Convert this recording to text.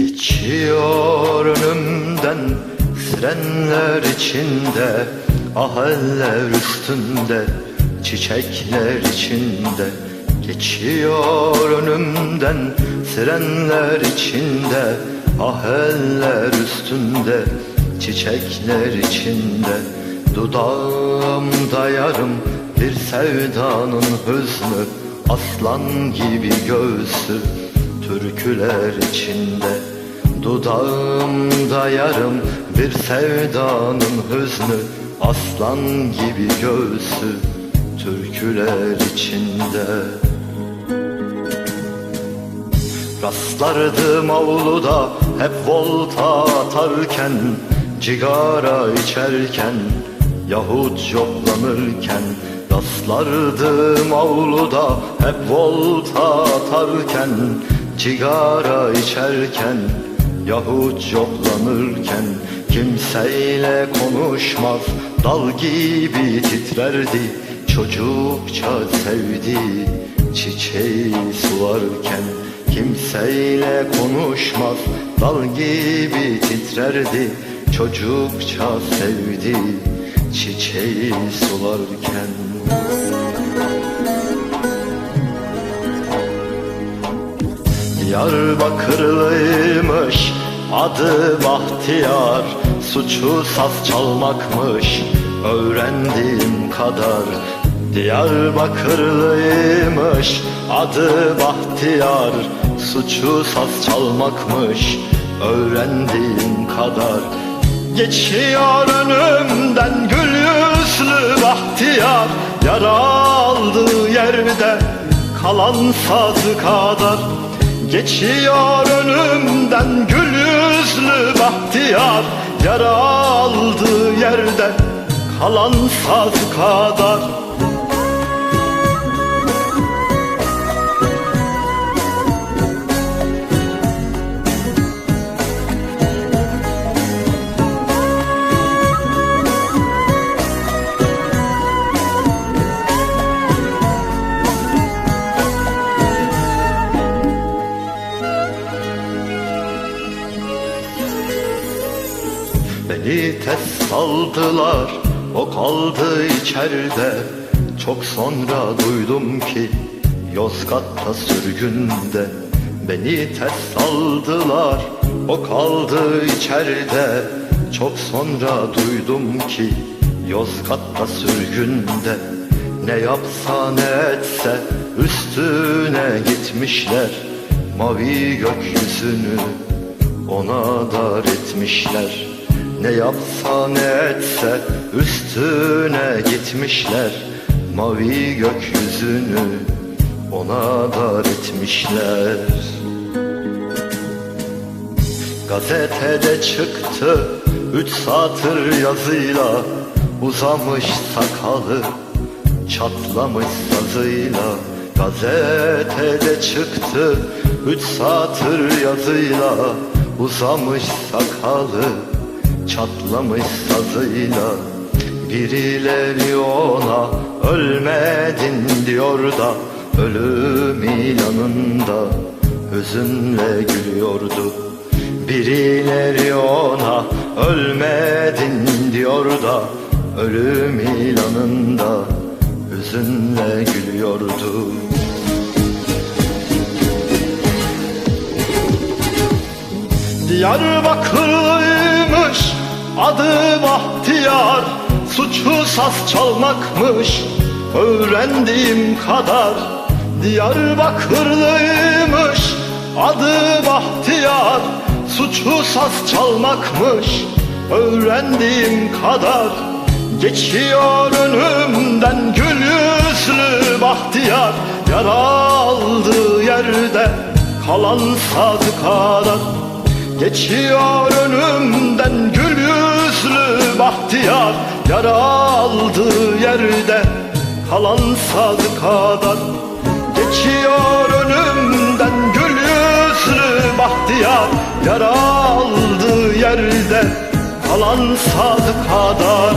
Geçiyor önümden sirenler içinde Ah eller üstünde çiçekler içinde. Geçiyor önümden sirenler içinde Ah eller üstünde çiçekler içinde. Dudağımda yarım bir sevdanın hüznü Aslan gibi göğsü türküler içinde Dudağımda yarım bir sevdanın hüznü Aslan gibi göğsü türküler içinde. Rastlardım avluda hep volta atarken Cigara içerken yahut yoklanırken Rastlardım avluda hep volta atarken Cigara içerken yahut yoklanırken Kimseyle konuşmaz. Dal gibi titrerdi Çocukça sevdi. Çiçeği sularken Kimseyle konuşmaz. Dal gibi titrerdi Çocukça sevdi. Çiçeği sularken Diyarbakırlıymış adı Bahtiyar. Suçu saz çalmakmış öğrendiğim kadar. Diyarbakırlıymış adı Bahtiyar. Suçu saz çalmakmış öğrendiğim kadar. Geçiyor önümden gül yüzlü Bahtiyar. Yara aldığı yerde kalan sazı kadar Geçiyor önümden gül yüzlü Bahtiyar Yara aldığı yerde kalan saz kadar Beni test saldılar. O kaldı içeride. Çok sonra duydum ki Yozgat'ta sürgünde Beni test saldılar. O kaldı içeride. Çok sonra duydum ki Yozgat'ta sürgünde Ne yapsa ne etse üstüne gitmişler. Mavi gökyüzünü ona dar etmişler Ne yapsa ne etse üstüne gitmişler Mavi gökyüzünü ona dar etmişler. Gazetede çıktı üç satır yazıyla Uzamış sakalı çatlamış sazıyla. Gazetede çıktı üç satır yazıyla Uzamış sakalı çatlamış sazıyla Birileri ona ölmedin diyor da Ölüm ilanında hüzünle gülüyordu. Birileri ona ölmedin diyor da Ölüm ilanında hüzünle gülüyordu. Diyarbakırlıymış adı Bahtiyar Suçu saz çalmakmış öğrendiğim kadar Diyarbakırlıymış. Adı Bahtiyar Suçu saz çalmakmış öğrendiğim kadar Geçiyor önümden gül yüzlü Bahtiyar Yara yerde kalan sadık kadar Geçiyor önümden gül yüzlü bahtiyar. Yara aldığı yerde kalan kadar Geçiyor önümden gül yüzlü bahtiyar. Yara aldığı yerde kalan kadar